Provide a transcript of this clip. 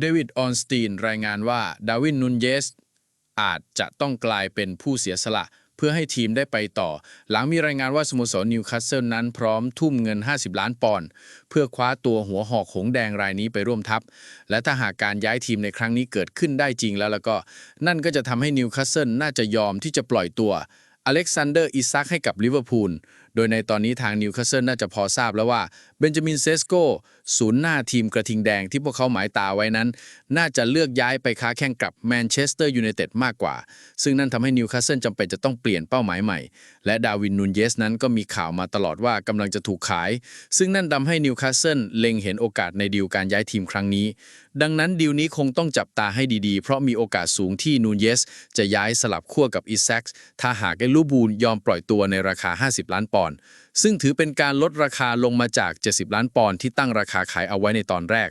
เดวิดออนสตีนรายงานว่าดาวินนูนเยสอาจจะต้องกลายเป็นผู้เสียสละ เพื่อให้ทีมได้ไปต่อ หลังมีรายงานว่าสโมสรนิวคาสเซิลนั้นพร้อมทุ่มเงิน 50 ล้านปอนด์เพื่อคว้าตัวหัวหอกหงแดงรายนี้ไปร่วมทัพ และถ้าหากการย้ายทีมในครั้งนี้เกิดขึ้นได้จริงแล้วแล้วก็ นั่นก็จะทำให้นิวคาสเซิลน่าจะยอมที่จะปล่อยตัวอเล็กซานเดอร์อิซักให้กับลิเวอร์พูล โดยในตอนนี้ทางนิวคาสเซิลน่าจะพอทราบแล้วว่าเบนจามินเซสโกศูนย์หน้าทีมกระทิงแดงที่พวกเขาหมายตาไว้นั้น น่าจะเลือกย้ายไปค้าแข่งกับแมนเชสเตอร์ยูไนเต็ดมากกว่า ซึ่งนั่นทำให้นิวคาสเซิลจำเป็นจะต้องเปลี่ยนเป้าหมายใหม่ และดาวินนูนเยสนั้นก็มีข่าวมาตลอดว่ากำลังจะถูกขาย ซึ่งนั่นทำให้นิวคาสเซิลเล็งเห็นโอกาสในดีลการย้ายทีมครั้งนี้ ดังนั้นดีลนี้คงต้องจับตาให้ดีๆ เพราะมีโอกาสสูงที่นูนเยสจะย้ายสลับขั้วกับอิซักถ้าหากไอ้ลูบูลยอมปล่อยตัวในราคา 50 ล้านปอนด์ ซึ่งถือเป็นการลดราคาลงมาจาก 70 ล้านปอนด์ที่ตั้งราคาขายเอาไว้ในตอนแรก